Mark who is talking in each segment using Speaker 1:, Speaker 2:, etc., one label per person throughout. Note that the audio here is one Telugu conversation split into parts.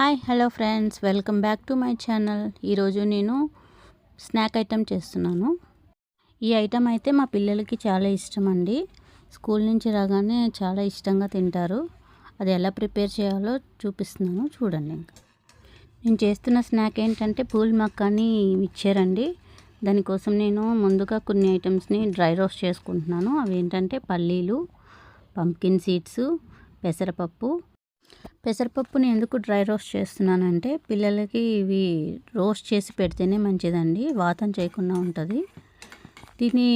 Speaker 1: Hi hello friends. Welcome back to my channel. ఈరోజు నేను స్నాక్ ఐటెం చేస్తున్నాను. ఈ ఐటెం అయితే మా పిల్లలకి చాలా ఇష్టం అండి స్కూల్ నుంచి రాగానే చాలా ఇష్టంగా తింటారు. అది ఎలా ప్రిపేర్ చేయాలో చూపిస్తున్నాను. చూడండి నేను చేస్తున్న స్నాక్ ఏంటంటే పూల్ మక్కాని ఇచ్చారండి. దానికోసం నేను ముందుగా కొన్ని ఐటమ్స్ని డ్రై రోస్ట్ చేసుకుంటున్నాను. అవి ఏంటంటే పల్లీలు పంకిన్ సీడ్స్ పెసరపప్పు పెసరపప్పుని ఎందుకు డ్రై రోస్ట్ చేస్తున్నానంటే పిల్లలకి ఇవి రోస్ట్ చేసి పెడితేనే మంచిదండి వాతం చేయకుండా ఉంటుంది. దీన్ని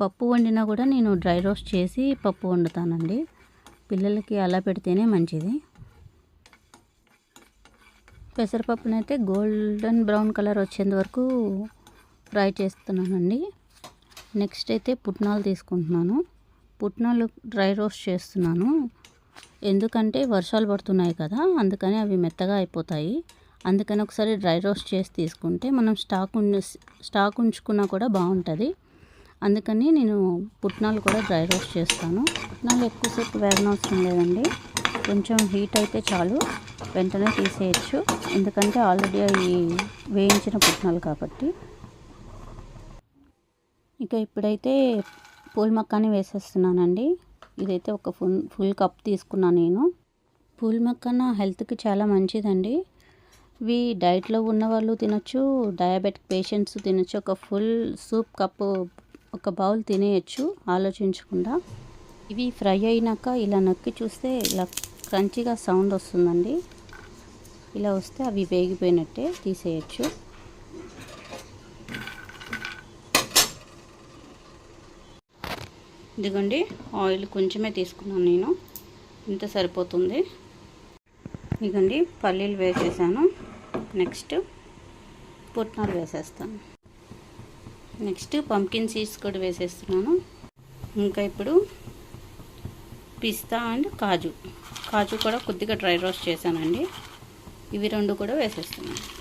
Speaker 1: పప్పు వండినా కూడా నేను డ్రై రోస్ట్ చేసి పప్పు వండుతానండి. పిల్లలకి అలా పెడితేనే మంచిది. పెసరపప్పునైతే గోల్డెన్ బ్రౌన్ కలర్ వచ్చేంత వరకు ఫ్రై చేస్తున్నానండి. నెక్స్ట్ అయితే పుట్నాలు తీసుకుంటున్నాను. పుట్నాలు డ్రై రోస్ట్ చేస్తున్నాను. ఎందుకంటే వర్షాలు పడుతున్నాయి కదా అందుకని అవి మెత్తగా అయిపోతాయి. అందుకని ఒకసారి డ్రై రోస్ట్ చేసి తీసుకుంటే మనం స్టాక్ ఉండి స్టాక్ ఉంచుకున్నా కూడా బాగుంటుంది. అందుకని నేను పుట్నాలు కూడా డ్రై రోస్ట్ చేస్తాను. పుట్నాలు ఎక్కువసేపు వేగనవసరం లేదండి. కొంచెం హీట్ అయితే చాలు. వెంటనే తీసేయచ్చు. ఎందుకంటే ఆల్రెడీ అవి వేయించిన పుట్నాలు కాబట్టి. ఇక ఇప్పుడైతే పూల్ మక్కాని వేసేస్తున్నానండి. ఇదైతే ఒక ఫుల్ ఫుల్ కప్ తీసుకున్నాను నేను. పూల్ మక్కన హెల్త్కి చాలా మంచిదండి. ఇవి డైట్లో ఉన్న వాళ్ళు తినొచ్చు డయాబెటిక్ పేషెంట్స్ తినొచ్చు ఒక ఫుల్ సూప్ కప్పు ఒక బౌల్ తినేయచ్చు ఆలోచించకుండా. ఇవి ఫ్రై అయినాక ఇలా నొక్కి చూస్తే ఇలా క్రంచిగా సౌండ్ వస్తుందండి. ఇలా వస్తే అవి వేగిపోయినట్టే తీసేయచ్చు. ఇదిగోండి ఆయిల్ కొంచెమే తీసుకున్నాను నేను. ఇంత సరిపోతుంది. ఇదిగోండి పల్లీలు వేసేసాను. నెక్స్ట్ పుట్నాలు వేసేస్తాను. నెక్స్ట్ పంకిన్ సీడ్స్ కూడా వేసేస్తున్నాను. ఇంకా ఇప్పుడు పిస్తా అండ్ కాజు. కాజు కూడా కొద్దిగా డ్రై రోస్ట్ చేశానండి. ఇవి రెండు కూడా వేసేస్తున్నాను.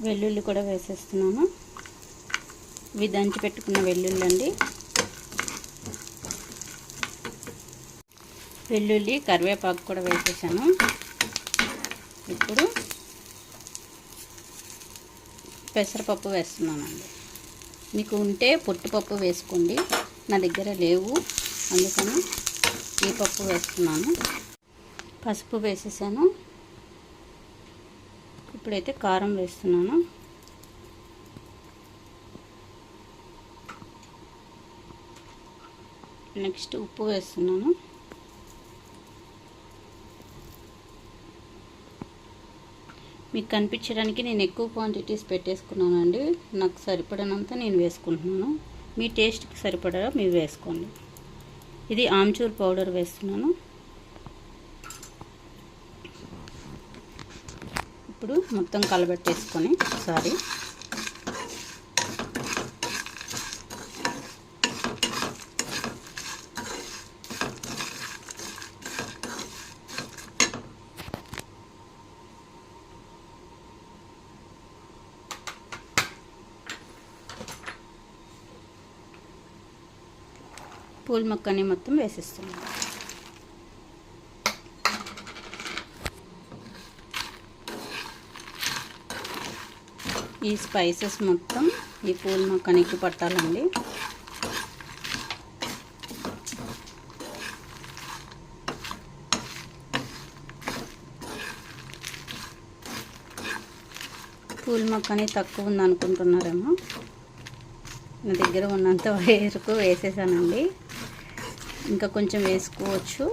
Speaker 1: వెల్లుల్లి కూడా వేసేస్తున్నాను. ఇవి దంచి పెట్టుకున్న వెల్లుల్లి అండి. వెల్లుల్లి కరివేపాకు కూడా వేసేసాను. ఇప్పుడు పెసరపప్పు వేస్తున్నానండి. మీకు ఉంటే పొట్టుపప్పు వేసుకోండి. నా దగ్గర లేవు. అందుకని ఈ పప్పు వేస్తున్నాను. పసుపు వేసేసాను. ఇప్పుడైతే కారం వేస్తున్నాను. నెక్స్ట్ ఉప్పు వేస్తున్నాను. మీకు కనిపించడానికి నేను ఎక్కువ క్వాంటిటీస్ పెట్టేసుకున్నానండి. నాకు సరిపడనంత నేను వేసుకుంటున్నాను. మీ టేస్ట్కి సరిపడగా మీరు వేసుకోండి. ఇది ఆమ్చూర్ పౌడర్ వేస్తున్నాను. ఇప్పుడు మొత్తం కలబెట్టేసుకొని ఒకసారి. పూల మొక్కని మొత్తం వేసేస్తున్నాను. ఈ స్పైసెస్ మొత్తం ఈ పూల్ మొక్కనికి పట్టాలండి. పూల్ మొక్కని తక్కువ ఉంది అనుకుంటున్నారేమో. నా దగ్గర ఉన్నంత వరకు వేసేసానండి. ఇంకా కొంచెం వేసుకోవచ్చు.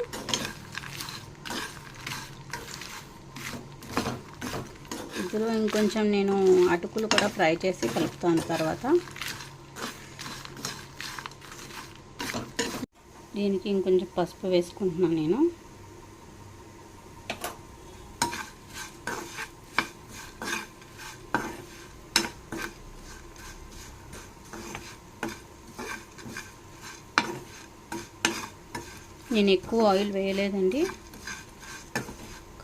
Speaker 1: ఇందులో ఇంకొంచెం నేను అటుకులు కూడా ఫ్రై చేసి కలుపుతాను తర్వాత. దీనికి ఇంకొంచెం పసుపు వేసుకుంటున్నాను నేను. నేను ఎక్కువ ఆయిల్ వేయలేదండి.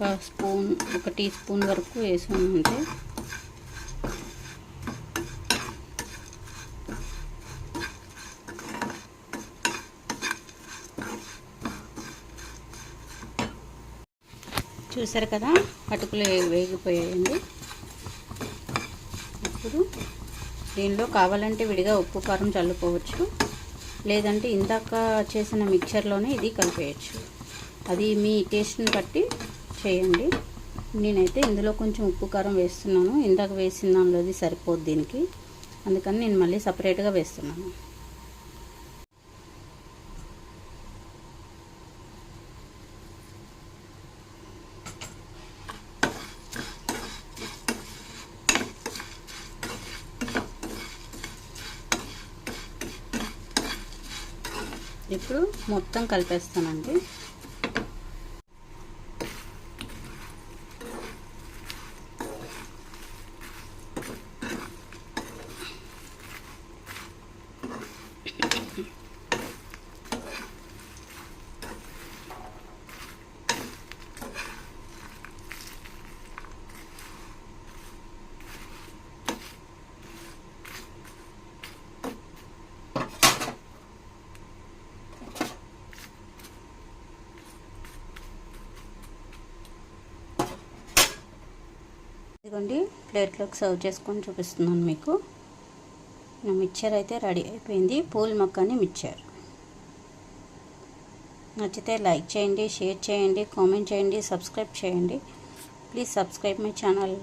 Speaker 1: ఒక స్పూన్ ఒక టీ స్పూన్ వరకు వేసాను చూసారు కదా అటుకులు వేగిపోయాయండి. ఇప్పుడు దీనిలో కావాలంటే విడిగా ఉప్పు కారం చల్లుకోవచ్చు. లేదంటే ఇందాక చేసిన మిక్చర్లోనే ఇది కలిపేయచ్చు. అది మీ టేస్ట్ని బట్టి చేయండి. నేనైతే ఇందులో కొంచెం ఉప్పు కారం వేస్తున్నాను. ఇందాక వేసిన దానిలోది సరిపోద్ది దీనికి. అందుకని నేను మళ్ళీ సపరేట్గా వేస్తున్నాను. ఇప్పుడు మొత్తం కలిపేస్తానండి. ఇదిగోండి ప్లేట్లోకి సర్వ్ చేసుకొని చూపిస్తున్నాను మీకు. నా మిక్చర్ అయితే రెడీ అయిపోయింది. పూల్ మొక్కని మిక్చర్. నచ్చితే లైక్ చేయండి షేర్ చేయండి కామెంట్ చేయండి సబ్స్క్రైబ్ చేయండి. Please subscribe my channel.